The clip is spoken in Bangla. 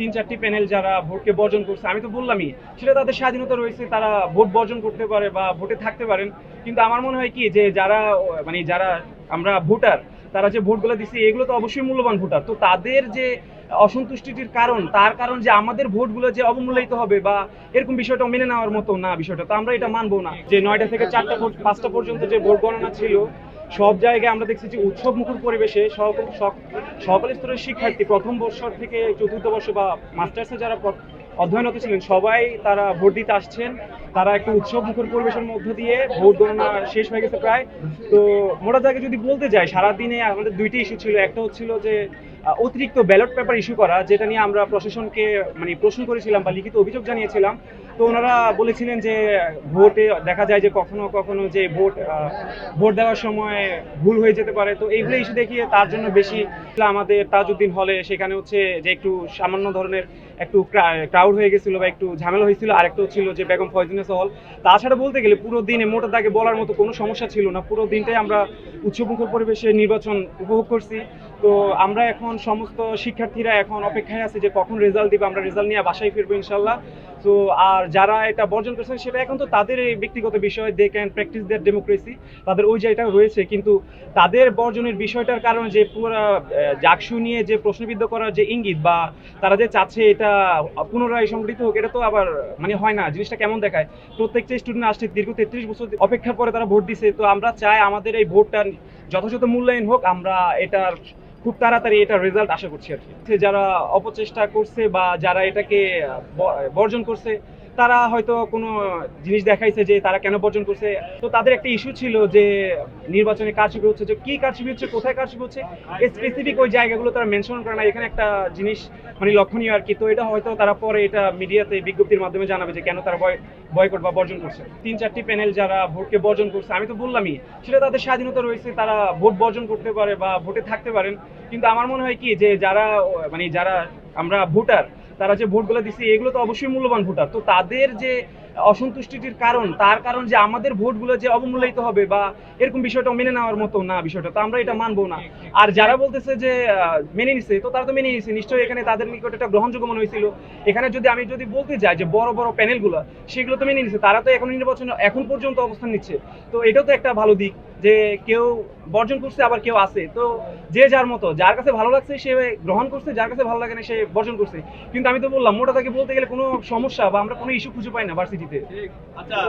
তিন চারটি প্যানেল যারা ভোটকে বর্জন করছে, আমি তো বললামই, সেটা তাদের স্বাধীনতা রয়েছে, তারা ভোট বর্জন করতে পারে বা ভোটে থাকতে পারেন। কিন্তু আমার মনে হয় কি, যে যারা মানে যারা আমরা ভোটার, তারা যে ভোটগুলো দিচ্ছে এগুলো তো অবশ্যই মূল্যবান ভোটার। তো তাদের যে অসন্তুষ্টিটির কারণ, তার কারণ যে আমাদের ভোটগুলো যে অবমূল্যায়িত হবে বা এরকম বিষয়টা মেনে নেওয়ার মতো না বিষয়টা, তো আমরা এটা মানবো না। যে নয়টা থেকে চারটা ভোট পাঁচটা পর্যন্ত যে ভোট গণনা ছিল সব জায়গায় আমরা দেখছি যে উৎসব মুখর পরিবেশে সকল সক- সকল স্তরের শিক্ষার্থী প্রথম বর্ষ থেকে চতুর্থ বর্ষ বা মাস্টার্সে যারা অধ্যয়নরত ছিলেন, সবাই তারা ভোট দিতে আসছেন। তারা একটু উৎসব মুখর পরিবেশের মধ্য দিয়ে ভোট গণনা শেষ হয়ে গেছে প্রায়। তো মোটা দাগে যদি বলতে যাই, সারাদিনে আমাদের দুইটি ইস্যু ছিল। একটা হচ্ছিল যে অতিরিক্ত ব্যালট পেপার ইস্যু করা, যেটা নিয়ে আমরা প্রশাসনকে মানে প্রশ্ন করেছিলাম বা লিখিত অভিযোগ জানিয়েছিলাম। তো ওনারা বলেছিলেন যে ভোটে দেখা যায় যে কখনো কখনো যে ভোট ভোট দেওয়ার সময় ভুল হয়ে যেতে পারে। তো এইগুলো ইস্যু দেখিয়ে তার জন্য বেশি আমাদের তাজউদ্দিন হলে সেখানে হচ্ছে যে একটু সামান্য ধরনের একটু ক্রাউড হয়ে গেছিল বা একটু ঝামেলা হয়েছিল। আর একটা ছিল যে বেগম ফয়জুনেস হল। তাছাড়া বলতে গেলে পুরো দিনে মোটা দাগে বলার মতো কোনো সমস্যা ছিল না। পুরো দিনটাই আমরা উচ্চমুখর পরিবেশে নির্বাচন উপভোগ করছি। তো আমরা এখন সমস্ত শিক্ষার্থীরা এখন অপেক্ষায় আছে যে কখন রেজাল্ট দিবে, আমরা রেজাল্ট নিয়ে বাসায় ফিরবো ইনশাল্লাহ। তো আর যারা এটা বর্জন করছেন সেটা এখন তো তাদের এই ব্যক্তিগত বিষয় they can practise their democracy তাদের ওই জায়গাটা রয়েছে, কিন্তু তাদের বর্জনের বিষয়টার কারণে যে পুরো জাকসু নিয়ে যে প্রশ্নবিদ্ধ করার যে ইঙ্গিত বা তারা যে চাচ্ছে এটা পুনরায় সংগঠিত হোক, এটা তো আবার মানে হয় না, জিনিসটা কেমন দেখায়? প্রত্যেকটা স্টুডেন্ট আসছে দীর্ঘ তেত্রিশ বছর অপেক্ষার পরে তারা ভোট দিছে, তো আমরা চাই আমাদের এই ভোটটা যথাযথ মূল্যায়ন হোক, আমরা এটার খুব তাড়াতাড়ি এটা রেজাল্ট আশা করছি আর কি। যারা অপচেষ্টা করছে বা যারা এটাকে বর্জন করছে তারা হয়তো কোনো জিনিস দেখাইছে যে তারা কেন বর্জন করছে। তো তাদের একটা ইস্যু ছিল যে নির্বাচনে কারচুপি হচ্ছে, যে কি কারচুপি হচ্ছে, কোথায় কারচুপি হচ্ছে স্পেসিফিক ওই জায়গাগুলো তারা মেনশন করে না এখানে একটা জিনিস মানে লক্ষণীয় আর কি। তো এটা হয়তো তারা পরে এটা মিডিয়াতে বিজ্ঞপ্তির মাধ্যমে জানাবে যে কেন তারা বয়কট বা বর্জন করছে। তিন চারটি প্যানেল যারা ভোটকে বর্জন করছে, আমি তো বললামই, সেটা তাদের স্বাধীনতা রয়েছে, তারা ভোট বর্জন করতে পারে বা ভোটে থাকতে পারেন। কিন্তু আমার মনে হয় কি যে যারা মানে যারা আমরা ভোটার তারা যে ভোটগুলো দিচ্ছে এগুলো তো অবশ্যই মূল্যবান ভোটার। তো তাদের যে অসন্তুষ্টিটির কারণ, তার কারণ যে আমাদের ভোটগুলো যে অবমূল্যায়িত হবে বা এরকম বিষয়টা মেনে নেওয়ার মতো না বিষয়টা, তো আমরা এটা মানবো না। আর যারা বলতেছে যে মেনে নিছে, তো তারা তো মেনে নিছে। নিশ্চয়ই এখানে তাদের নিকট একটা গ্রহণযোগ্য মনে হয়েছিল। এখানে যদি আমি যদি বলতে যাই যে বড় বড় প্যানেলগুলো, সেগুলো তো মেনে নিছে। তারা তো এখন নির্বাচনে, এখন পর্যন্ত অবস্থান নিচ্ছে। তো এটাও তো একটা ভালো দিক। যে কেউ বর্জন করছে, আবার কেউ আছে। তো যে যার মতো, যার কাছে ভালো লাগছে, সে গ্রহণ করছে, যার কাছে ভালো লাগে না, সে বর্জন করছে। কিন্তু আমি তো বললাম, মোটা তাকে বলতে গেলে কোনো সমস্যা বা আমরা কোনো ইস্যু খুঁজে পাই না ভার্সিটিতে